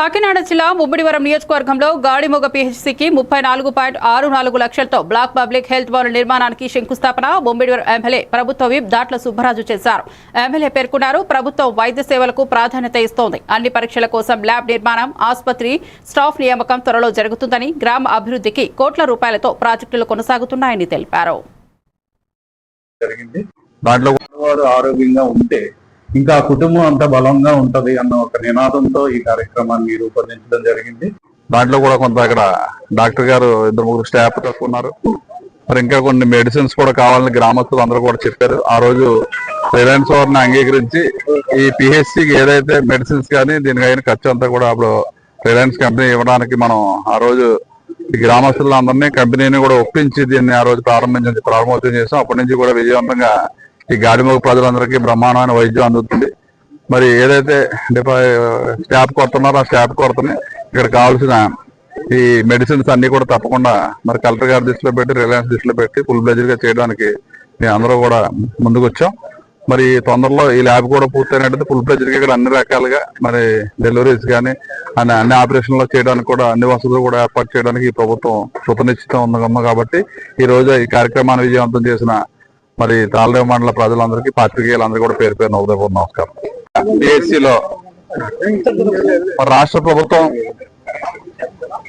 కాకినాడ జిల్లా ముబ్బడివరం నియోజకవర్గంలో గాడిమొగ పిహెచ్సికి ముప్పై నాలుగు పాయింట్ ఆరు నాలుగు లక్షలతో బ్లాక్ పబ్లిక్ హెల్త్ భవన్ నిర్మాణానికి శంకుస్థాపన ముమ్మిడివరం ఎమ్మెల్యే ప్రభుత్వ విప్ దాట్ల సుబ్బరాజు చేశారు. ఎమ్మెల్యే పేర్కొన్నారు ప్రభుత్వం వైద్య సేవలకు ప్రాధాన్యత ఇస్తోంది. అన్ని పరీక్షల కోసం ల్యాబ్ నిర్మాణం ఆసుపత్రి స్టాఫ్ నియామకం త్వరలో జరుగుతుందని గ్రామ అభివృద్ధికి కోట్ల రూపాయలతో ప్రాజెక్టులు కొనసాగుతున్నాయని తెలిపారు. దాంట్లో వారు ఆరోగ్యంగా ఉంటే ఇంకా ఆ కుటుంబం అంతా బలంగా ఉంటది అన్న ఒక నినాదంతో ఈ కార్యక్రమాన్ని రూపొందించడం జరిగింది. దాంట్లో కూడా కొంత అక్కడ డాక్టర్ గారు ఇద్దరు ముగ్గురు స్టాఫ్ తక్కువ ఉన్నారు. మరి ఇంకా కొన్ని మెడిసిన్స్ కూడా కావాలని గ్రామస్తులు అందరూ కూడా చెప్పారు. ఆ రోజు రిలయన్స్ వారిని అంగీకరించి ఈ పిహెచ్సికి ఏదైతే మెడిసిన్స్ కానీ దీనికైన ఖర్చు అంతా కూడా అప్పుడు రిలయన్స్ కంపెనీ ఇవ్వడానికి మనం ఆ రోజు ఈ గ్రామస్తులందరినీ కంపెనీని కూడా ఒప్పించి దీన్ని ఆ రోజు ప్రారంభించి ప్రారంభోత్సవం చేసాం అప్పటి నుంచి కూడా విజయవంతంగా ఈ గాడిమొగ ప్రజలందరికీ బ్రహ్మాండమైన వైద్యం అందుతుంది. మరి ఏదైతే డిపా స్టాఫ్ కొడుతున్నారో ఆ స్టాఫ్ కొరతని ఇక్కడ కావాల్సిన ఈ మెడిసిన్స్ అన్ని కూడా తప్పకుండా మరి కలెక్టర్ గారి దృష్టిలో పెట్టి రిలయన్స్ దృష్టిలో పెట్టి ఫుల్ బ్లెజర్గా చేయడానికి మేము అందరూ కూడా ముందుకు వచ్చాం మరి తొందరలో ఈ ల్యాబ్ కూడా పూర్తయినట్టు ఫుల్ బ్లెజర్ ఇక్కడ అన్ని రకాలుగా మరి డెలివరీస్ కానీ అన్ని అన్ని ఆపరేషన్లు చేయడానికి కూడా అన్ని వసతులు కూడా ఏర్పాటు చేయడానికి ఈ ప్రభుత్వం కృతనిశ్చితం ఉంది కాబట్టి ఈ రోజు ఈ కార్యక్రమాన్ని విజయవంతం చేసిన మరి తాళరేవు మండల ప్రజలందరికీ పాత్రికేయులందరూ కూడా పేరు పేరు నవదపూర్ నమస్కారం. PHC రాష్ట్ర ప్రభుత్వం